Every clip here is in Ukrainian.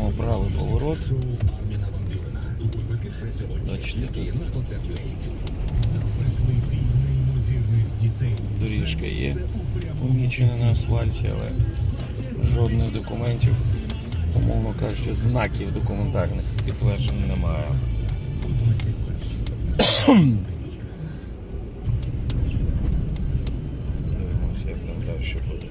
Робимо правий поворот. Бачите, тут доріжка є помічена на асфальті, але жодних документів, умовно кажучи, знаків документальних підтверджень немає. Дивимося, як там далі буде.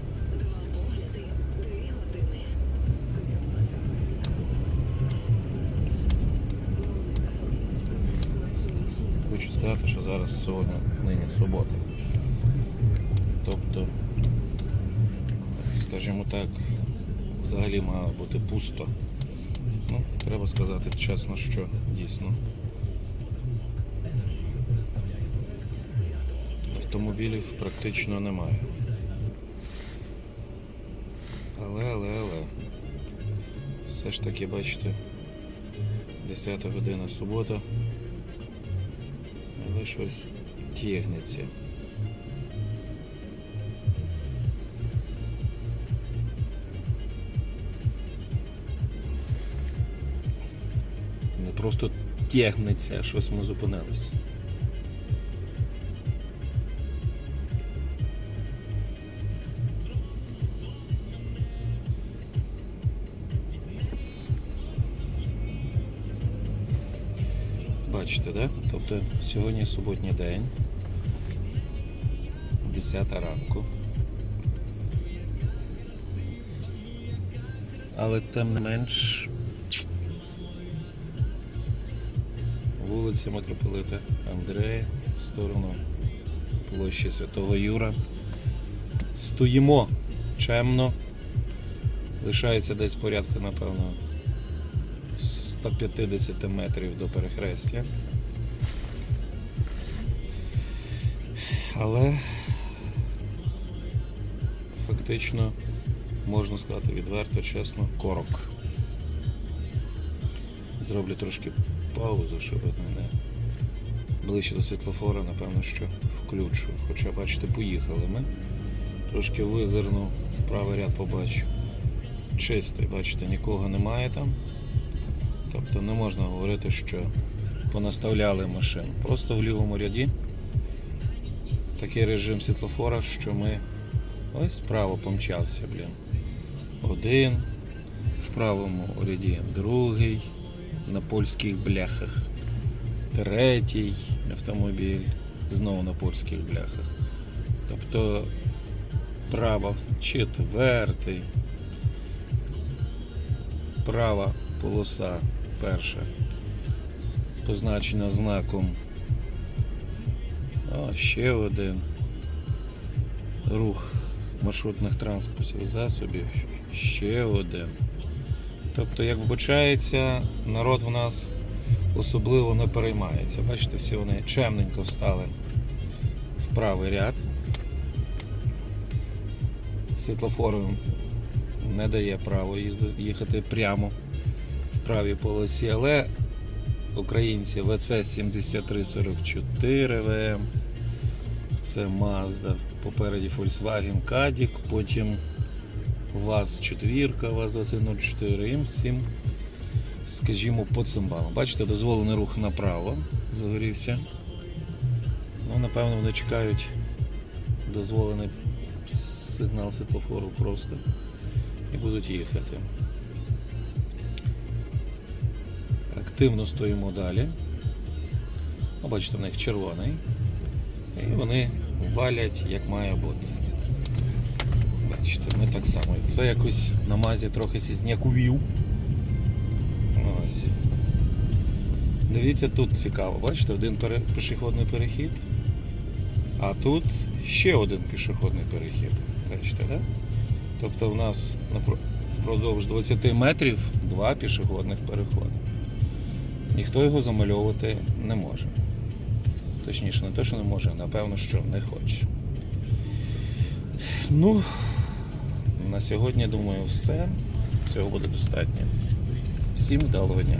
Сказати, що зараз сьогодні нині субота. Тобто, скажімо так, взагалі має бути пусто. Ну, треба сказати чесно, що дійсно. Автомобілів практично немає. Але, але, але. Все ж таки, бачите, 10 година субота. Але щось тягнеться. Не просто тягнеться, а щось ми зупинились. Бачите, да? Тобто сьогодні суботній день, 10 ранку. Але тим не менш вулиця Митрополита Андрея в сторону площі Святого Юра. Стоїмо чемно. Лишається десь порядка, напевно, 150 метрів до перехрестя. Але фактично можна сказати відверто, чесно, корок. Зроблю трошки паузу, щоб мене ближче до світлофора, напевно, що включу. Хоча, бачите, поїхали ми. Трошки визирну, правий ряд побачу. Чистий, бачите, нікого немає там. Тобто не можна говорити, що понаставляли машин. Просто в лівому ряді такий режим світлофора, що ми ось справа помчався, блін. Один, в правому ряді другий, на польських бляхах. Третій автомобіль, знову на польських бляхах. Тобто право четвертий, права полоса перша, позначена знаком. О, ще один рух маршрутних транспортних засобів, ще один. Тобто, як вбачається, народ в нас особливо не переймається. Бачите, всі вони чемненько встали в правий ряд. Світлофором не дає право їхати прямо правій полосі, але українці ВЦ 7344 ВМ, це Mazda, попереді Volkswagen Caddy, потім ВАЗ 4, ВАЗ 2104, їм всім, скажімо, по цимбалам. Бачите, дозволений рух направо загорівся. Ну, напевно, вони чекають дозволений сигнал світлофору просто і будуть їхати. Активно стоїмо далі. Ну, Бачите, в них червоний. І вони валять як має бути. Бачите, ми так само. Це якось на мазі трохи сізнякувів. Дивіться, тут цікаво. Бачите, один пішохідний перехід, а тут ще один пішохідний перехід. Бачите, так? Тобто в нас впродовж 20 метрів два пішохідних переходи. Ніхто його замальовувати не може. Точніше, не те, що не може, напевно, що не хоче. Ну, на сьогодні, думаю, все. Цього буде достатньо. Всім вдалого дня.